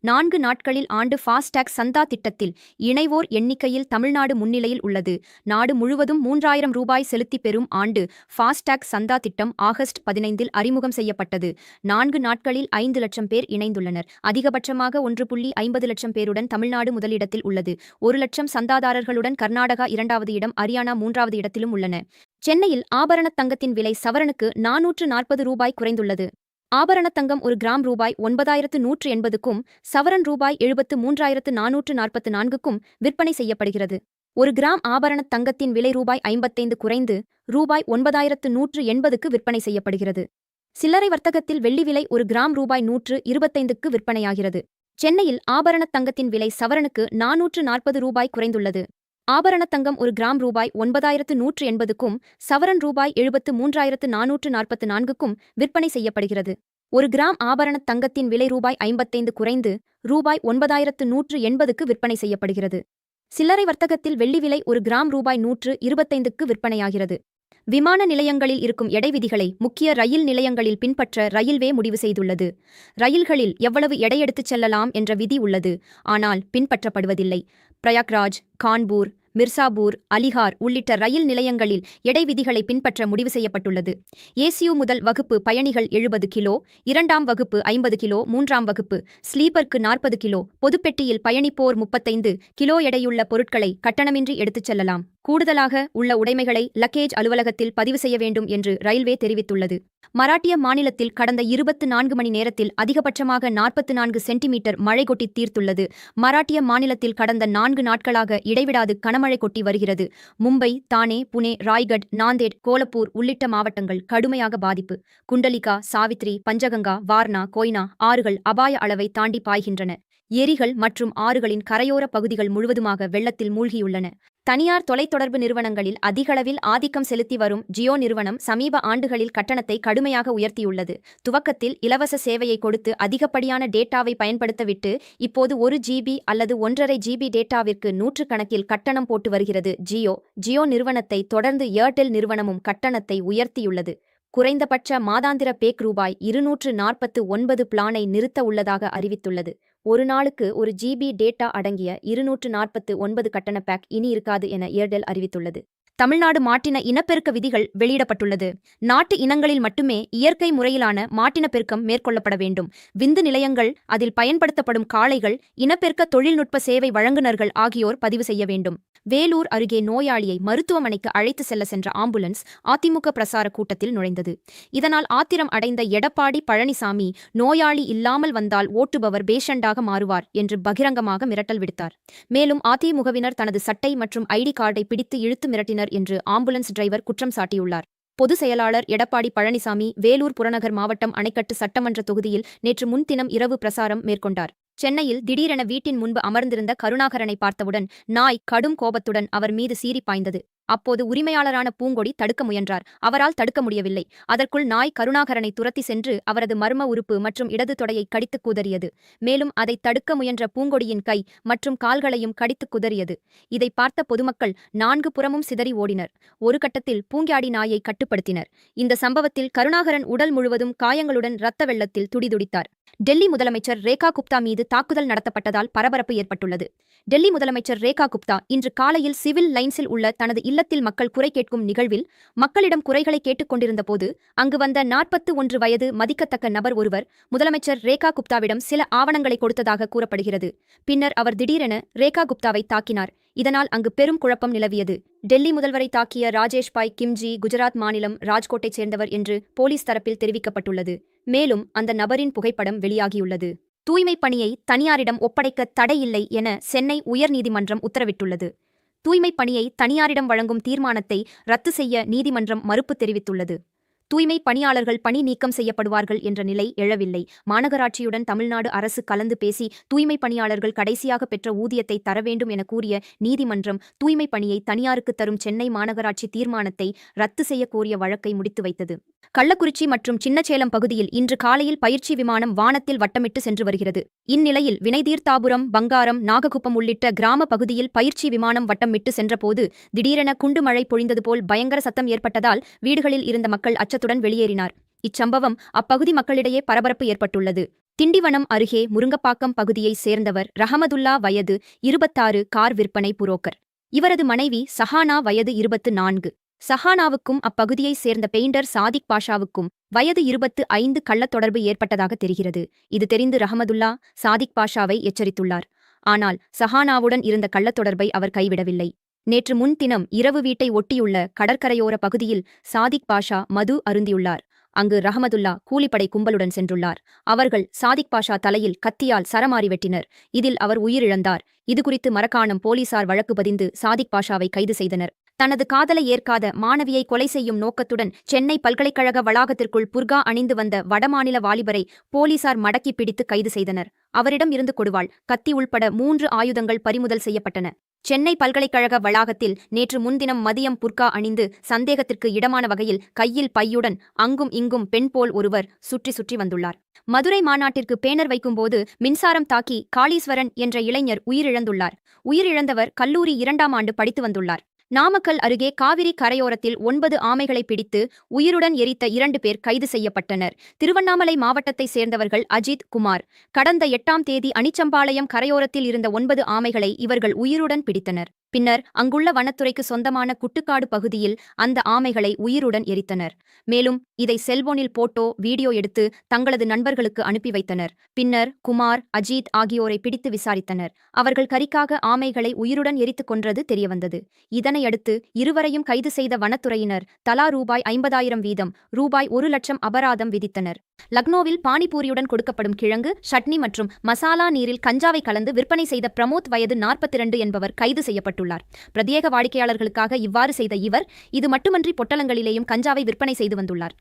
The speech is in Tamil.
நான்கு நாட்களில் ஆண்டு ஃபாஸ்டேக் சந்தா திட்டத்தில் இணைவோர் எண்ணிக்கையில் தமிழ்நாடு முன்னிலையில் உள்ளது. நாடு முழுவதும் மூன்றாயிரம் ரூபாய் செலுத்தி பெறும் ஆண்டு ஃபாஸ்டேக் சந்தா திட்டம் ஆகஸ்ட் பதினைந்தில் அறிமுகம் செய்யப்பட்டது. நான்கு நாட்களில் ஐந்து லட்சம் பேர் இணைந்துள்ளனர். அதிகபட்சமாக ஒன்று புள்ளி ஐம்பது லட்சம் பேருடன் தமிழ்நாடு முதலிடத்தில் உள்ளது. ஒரு லட்சம் சந்தாதாரர்களுடன் கர்நாடகா இரண்டாவது இடம் ஹரியானா மூன்றாவது இடத்திலும் உள்ளன. சென்னையில் ஆபரணத் தங்கத்தின் விலை சவரனுக்கு நானூற்று நாற்பது ரூபாய் குறைந்துள்ளது. ஆபரண தங்கம் ஒரு கிராம் ரூபாய் ஒன்பதாயிரத்து நூற்று எண்பதுக்கும் சவரன் ரூபாய் எழுபத்து மூன்றாயிரத்து நானூற்று நாற்பத்து நான்குக்கும் விற்பனை செய்யப்படுகிறது. ஒரு கிராம் ஆபரணத் தங்கத்தின் விலை ரூபாய் ஐம்பத்தைந்து குறைந்து ரூபாய் ஒன்பதாயிரத்து நூற்று எண்பதுக்கு விற்பனை செய்யப்படுகிறது. சில்லறை வர்த்தகத்தில் வெள்ளி விலை ஒரு கிராம் ரூபாய் நூற்று இருபத்தைந்துக்கு விற்பனையாகிறது. சென்னையில் ஆபரணத் தங்கத்தின் விலை சவரனுக்கு நானூற்று நாற்பது ரூபாய் குறைந்துள்ளது. ஆபரணத் தங்கம் ஒரு கிராம் ரூபாய் ஒன்பதாயிரத்து நூற்று எண்பதுக்கும் சவரன் ரூபாய் எழுபத்து மூன்றாயிரத்து நானூற்று நாற்பத்து நான்குக்கும் விற்பனை செய்யப்படுகிறது. ஒரு கிராம் ஆபரணத் தங்கத்தின் விலை ரூபாய் ஐம்பத்தைந்து குறைந்து ரூபாய் ஒன்பதாயிரத்து நூற்று எண்பதுக்கு விற்பனை செய்யப்படுகிறது. சில்லறை வர்த்தகத்தில் வெள்ளி விலை ஒரு கிராம் ரூபாய் நூற்று இருபத்தைந்துக்கு விற்பனையாகிறது. விமான நிலையங்களில் இருக்கும் எடை விதிகளை முக்கிய ரயில் நிலையங்களில் பின்பற்ற ரயில்வே முடிவு செய்துள்ளது. ரயில்களில் எவ்வளவு எடை எடுத்துச் செல்லலாம் என்ற விதி உள்ளது. ஆனால் பின்பற்றப்படுவதில்லை. பிரயாக்ராஜ் கான்பூர் மிர்சாபூர் அலிகார் உள்ளிட்ட ரயில் நிலையங்களில் எடை விதிகளை பின்பற்ற முடிவு செய்யப்பட்டுள்ளது. ஏசியு முதல் வகுப்பு பயணிகள் எழுபது கிலோ இரண்டாம் வகுப்பு ஐம்பது கிலோ மூன்றாம் வகுப்பு ஸ்லீப்பருக்கு நாற்பது கிலோ பொதுப்பெட்டியில் பயணிப்போர் முப்பத்தைந்து கிலோ எடையுள்ள பொருட்களை கட்டணமின்றி எடுத்துச் செல்லலாம். கூடுதலாக உள்ள உடைமைகளை லக்கேஜ் அலுவலகத்தில் பதிவு செய்ய வேண்டும் என்று ரயில்வே தெரிவித்துள்ளது. மராட்டிய மாநிலத்தில் கடந்த இருபத்து நான்கு மணி நேரத்தில் அதிகபட்சமாக நாற்பத்து நான்கு சென்டிமீட்டர் மழை கொட்டி தீர்த்துள்ளது. மராட்டிய மாநிலத்தில் கடந்த நான்கு நாட்களாக இடைவிடாது கனமழை கொட்டி வருகிறது. மும்பை தானே புனே ராய்கட் நாந்தேட் கோலப்பூர் உள்ளிட்ட மாவட்டங்கள் கடுமையாக பாதிப்பு. குண்டலிகா சாவித்ரி பஞ்சகங்கா வார்னா கொய்னா ஆறுகள் அபாய அளவை தாண்டி பாய்கின்றன. ஏரிகள் மற்றும் ஆறுகளின் கரையோர பகுதிகள் முழுவதுமாக வெள்ளத்தில் மூழ்கியுள்ளன. தனியார் தொலைத்தொடர்பு நிறுவனங்களில் அதிகளவில் ஆதிக்கம் செலுத்தி வரும் ஜியோ நிறுவனம் சமீப ஆண்டுகளில் கட்டணத்தை கடுமையாக உயர்த்தியுள்ளது. துவக்கத்தில் இலவச சேவையை கொடுத்து அதிகப்படியான டேட்டாவை பயன்படுத்தவிட்டு இப்போது ஒரு ஜிபி அல்லது ஒன்றரை ஜிபி டேட்டாவிற்கு நூற்றுக்கணக்கில் கட்டணம் போட்டு வருகிறது ஜியோ. ஜியோ நிறுவனத்தை தொடர்ந்து ஏர்டெல் நிறுவனமும் கட்டணத்தை உயர்த்தியுள்ளது. குறைந்தபட்ச மாதாந்திர பேக் ரூபாய் இருநூற்று நாற்பத்து ஒன்பது பிளானை நிறுத்த உள்ளதாக அறிவித்துள்ளது. ஒரு நாளுக்கு ஒரு ஜிபி டேட்டா அடங்கிய இருநூற்று நாற்பத்து ஒன்பது கட்டண பேக் இனி இருக்காது என ஏர்டெல் அறிவித்துள்ளது. தமிழ்நாடு மாட்டின இனப்பெருக்க விதிகள் வெளியிடப்பட்டுள்ளது. நாட்டு இனங்களில் மட்டுமே இயற்கை முறையிலான மாட்டின பெருக்கம் மேற்கொள்ளப்பட வேண்டும். விந்து நிலையங்கள் அதில் பயன்படுத்தப்படும் காளைகள் இனப்பெருக்க தொழில்நுட்ப சேவை வழங்குநர்கள் ஆகியோர் பதிவு செய்ய வேண்டும். வேலூர் அருகே நோயாளியை மருத்துவமனைக்கு அழைத்து செல்ல சென்ற ஆம்புலன்ஸ் அதிமுக பிரசார கூட்டத்தில் நுழைந்தது. இதனால் ஆத்திரம் அடைந்த எடப்பாடி பழனிசாமி நோயாளி இல்லாமல் வந்தால் ஓட்டுபவர் பேஷண்டாக மாறுவார் என்று பகிரங்கமாக மிரட்டல் விடுத்தார். மேலும் அதிமுகவினர் தனது சட்டை மற்றும் ஐடி கார்டை பிடித்து இழுத்து மிரட்டினர் என்று ஆம்புலன்ஸ் டிரைவர் குற்றம் சாட்டியுள்ளார். பொதுச் செயலாளர் எடப்பாடி பழனிசாமி வேலூர் புறநகர் மாவட்டம் அணைக்கட்டு சட்டமன்ற தொகுதியில் நேற்று முன்தினம் இரவு பிரசாரம் மேற்கொண்டார். சென்னையில் திடீரென வீட்டின் முன்பு அமர்ந்திருந்த கருணாகரனை பார்த்தவுடன் நாய் கடும் கோபத்துடன் அவர் மீது சீறி பாய்ந்தது. அப்போது உரிமையாளரான பூங்கொடி தடுக்க முயன்றார். அவரால் தடுக்க முடியவில்லை. அதற்குள் நாய் கருணாகரனை துரத்தி சென்று அவரது மர்ம உறுப்பு மற்றும் இடது தொடையை கடித்துக் குதறியது. மேலும் அதை தடுக்க முயன்ற பூங்கொடியின் கை மற்றும் கால்களையும் கடித்துக் குதறியது. இதை பார்த்த பொதுமக்கள் நான்கு புறமும் சிதறி ஓடினர். ஒரு கட்டத்தில் பூங்காடி நாயை கட்டுப்படுத்தினர். இந்த சம்பவத்தில் கருணாகரன் உடல் முழுவதும் காயங்களுடன் இரத்த வெள்ளத்தில் துடிதுடித்தார். டெல்லி முதலமைச்சர் ரேகா குப்தா மீது தாக்குதல் நடத்தப்பட்டதால் பரபரப்பு ஏற்பட்டுள்ளது. டெல்லி முதலமைச்சர் ரேகா குப்தா இன்று காலையில் சிவில் லைன்ஸில் உள்ள தனது இல்லத்தில் மக்கள் குறை கேட்கும் நிகழ்வில் மக்களிடம் குறைகளை கேட்டுக் போது அங்கு வந்த நாற்பத்து ஒன்று வயது மதிக்கத்தக்க நபர் ஒருவர் முதலமைச்சர் ரேகா குப்தாவிடம் சில ஆவணங்களை கொடுத்ததாக கூறப்படுகிறது. பின்னர் அவர் திடீரென ரேகா குப்தாவை தாக்கினார். இதனால் அங்கு பெரும் குழப்பம் நிலவியது. டெல்லி முதல்வரை தாக்கிய ராஜேஷ் பாய் கிம்ஜி குஜராத் மாநிலம் ராஜ்கோட்டை சேர்ந்தவர் என்று போலீஸ் தரப்பில் தெரிவிக்கப்பட்டுள்ளது. மேலும் அந்த நபரின் புகைப்படம் வெளியாகியுள்ளது. தூய்மைப் பணியை தனியாரிடம் ஒப்படைக்க தடையில்லை என சென்னை உயர்நீதிமன்றம் உத்தரவிட்டுள்ளது. தூய்மைப் பணியை தனியாரிடம் வழங்கும் தீர்மானத்தை ரத்து செய்ய நீதிமன்றம் மறுப்பு தெரிவித்துள்ளது. தூய்மை பணியாளர்கள் பணி நீக்கம் செய்யப்படுவார்கள் என்ற நிலை எழவில்லை. மாநகராட்சியுடன் தமிழ்நாடு அரசு கலந்து பேசி தூய்மை பணியாளர்கள் கடைசியாக பெற்ற ஊதியத்தை தர வேண்டும் என கூறிய நீதிமன்றம் தூய்மை பணியை தனியாருக்கு தரும் சென்னை மாநகராட்சி தீர்மானத்தை ரத்து செய்ய கோரிய வழக்கை முடித்து வைத்தது. கள்ளக்குறிச்சி மற்றும் சின்னச்சேலம் பகுதியில் இன்று காலையில் பயிற்சி விமானம் வானத்தில் வட்டமிட்டு சென்று வருகிறது. இந்நிலையில் வினைதீர்த்தாபுரம் பங்காரம் நாககுப்பம் உள்ளிட்ட கிராம பகுதியில் பயிற்சி விமானம் வட்டமிட்டு சென்றபோது திடீரென குண்டு மழை பொழிந்தது போல் பயங்கர சத்தம் ஏற்பட்டதால் வீடுகளில் இருந்த மக்கள் அச்சத்துடன் வெளியேறினார். இச்சம்பவம் அப்பகுதி மக்களிடையே பரபரப்பு ஏற்பட்டுள்ளது. திண்டிவனம் அருகே முருங்கப்பாக்கம் பகுதியைச் சேர்ந்தவர் ரஹமதுல்லா வயது இருபத்தாறு கார் விற்பனை புரோக்கர். இவரது மனைவி சஹானா வயது இருபத்து நான்கு. சஹானாவுக்கும் அப்பகுதியைச் சேர்ந்த பெயிண்டர் சாதிக் பாஷாவுக்கும் வயது இருபத்து ஐந்து கள்ளத் தொடர்பு ஏற்பட்டதாக தெரிகிறது. இது தெரிந்து ரஹமதுல்லா சாதிக் பாஷாவை எச்சரித்துள்ளார். ஆனால் சஹானாவுடன் இருந்த கள்ளத் தொடர்பை அவர் கைவிடவில்லை. நேற்று முன்தினம் இரவு வீட்டை ஒட்டியுள்ள கடற்கரையோர பகுதியில் சாதிக் பாஷா மது அருந்தியுள்ளார். அங்கு ரஹமதுல்லா கூலிப்படை கும்பலுடன் சென்றுள்ளார். அவர்கள் சாதிக் பாஷா தலையில் கத்தியால் சரமாரி வெட்டினர். இதில் அவர் உயிரிழந்தார். இதுகுறித்து மரக்காணம் போலீசார் வழக்கு பதிந்து சாதிக் பாஷாவை கைது செய்தனர். தனது காதலை ஏற்காத மாணவியை கொலை செய்யும் நோக்கத்துடன் சென்னை பல்கலைக்கழக வளாகத்திற்குள் புர்கா அணிந்து வந்த வடமாநில வாலிபரை போலீசார் மடக்கி பிடித்து கைது செய்தனர். அவரிடம் இருந்து கொடுவாள். கத்தி உள்பட மூன்று ஆயுதங்கள் பறிமுதல் செய்யப்பட்டன. சென்னை பல்கலைக்கழக வளாகத்தில் நேற்று முன்தினம் மதியம் புர்கா அணிந்து சந்தேகத்திற்கு இடமான வகையில் கையில் பையுடன் அங்கும் இங்கும் பெண் போல் ஒருவர் சுற்றி சுற்றி வந்துள்ளார். மதுரை மாநாட்டிற்கு பேனர் வைக்கும்போது மின்சாரம் தாக்கி காளீஸ்வரன் என்ற இளைஞர் உயிரிழந்துள்ளார். உயிரிழந்தவர் கல்லூரி இரண்டாம் ஆண்டு படித்து வந்துள்ளார். நாமக்கல் அருகே காவிரி கரையோரத்தில் ஒன்பது ஆமைகளை பிடித்து உயிருடன் எரித்த இரண்டு பேர் கைது செய்யப்பட்டனர். திருவண்ணாமலை மாவட்டத்தைச் சேர்ந்தவர்கள் அஜித் குமார். கடந்த எட்டாம் தேதி அணிச்சம்பாளையம் கரையோரத்தில் இருந்த ஒன்பது ஆமைகளை இவர்கள் உயிருடன் பிடித்தனர். பின்னர் அங்குள்ள வனத்துறைக்கு சொந்தமான குட்டுக்காடு பகுதியில் அந்த ஆமைகளை உயிருடன் எரித்தனர். மேலும் இதை செல்போனில் போட்டோ வீடியோ எடுத்து தங்களது நண்பர்களுக்கு அனுப்பி வைத்தனர். பின்னர் குமார் அஜித் ஆகியோரை பிடித்து விசாரித்தனர். அவர்கள் கரிக்காக ஆமைகளை உயிருடன் எரித்துக் கொன்றது தெரியவந்தது. இதனையடுத்து இருவரையும் கைது செய்த வனத்துறையினர் தலா ரூபாய் ஐம்பதாயிரம் வீதம் ரூபாய் ஒரு லட்சம் அபராதம் விதித்தனர். லக்னோவில் பானிபூரியுடன் கொடுக்கப்படும் கிழங்கு சட்னி மற்றும் மசாலா நீரில் கஞ்சாவை கலந்து விற்பனை செய்த பிரமோத் வயது நாற்பத்தி இரண்டு என்பவர் கைது செய்யப்பட்டுள்ளார். பிரத்யேக வாடிக்கையாளர்களுக்காக இவ்வாறு செய்த இவர் இது மட்டுமன்றி பொட்டலங்களிலேயும் கஞ்சாவை விற்பனை செய்து வந்துள்ளார்.